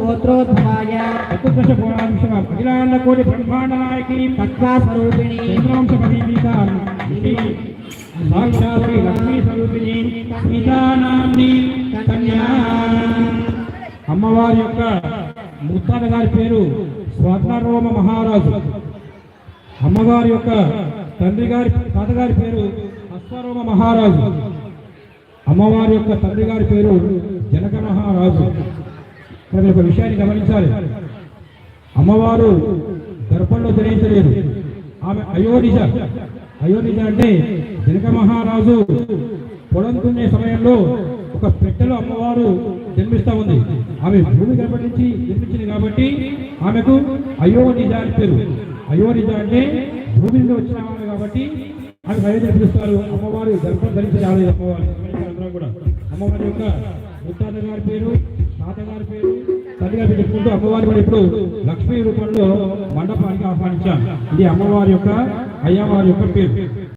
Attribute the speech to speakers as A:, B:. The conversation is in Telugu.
A: గోత్రోద్భవాయ
B: చతుర్దశ పురాంశం అఖిలాండ కోటి బ్రహ్మాండ నాయకి
A: తత్వా స్వరూపిణి
B: చంద్రాంశ పదీతాం సాక్షాత్ శ్రీ లక్ష్మీ స్వరూపిణి సీతానాంని కన్యా అమ్మవారి యొక్క ముత్తాత గారి పేరు స్వర్ణరోమ మహారాజు. అమ్మగారి యొక్క తండ్రి గారి తాతగారి పేరు అశ్వరోమ మహారాజు. అమ్మవారి యొక్క తండ్రి గారి పేరు జనక మహారాజు. కానీ ఒక విషయాన్ని గమనించాలి. అమ్మవారు గర్భంలో ధరించలేదు ఆమె అయోనిజ. అయోనిజ అంటే జనక మహారాజు పొలం సమయంలో ఒక పెట్టెలో అమ్మవారు జన్మిస్తూ ఉంది. ఆమె భూమి కనపడించి జన్మించింది కాబట్టి ఆమెకు అయోనిజ అని పేరు. అయోనిజ అంటే భూమి నుండి వచ్చిన వాళ్ళు కాబట్టి ఆమె అయోధ్య పిలుస్తారు అమ్మవారు గర్భం ధరించి ఆలయం అమ్మవారు. అందరం కూడా. అమ్మవారి యొక్క ముత్తాత గారి పేరు తాతగారి పేరు తల్లిగా చెప్పుకుంటూ అమ్మవారి కూడా ఇప్పుడు లక్ష్మీ రూపంలో మండపానికి ఆహ్వానించాం. ఇది అమ్మవారి యొక్క అయ్యవారి యొక్క పేరు.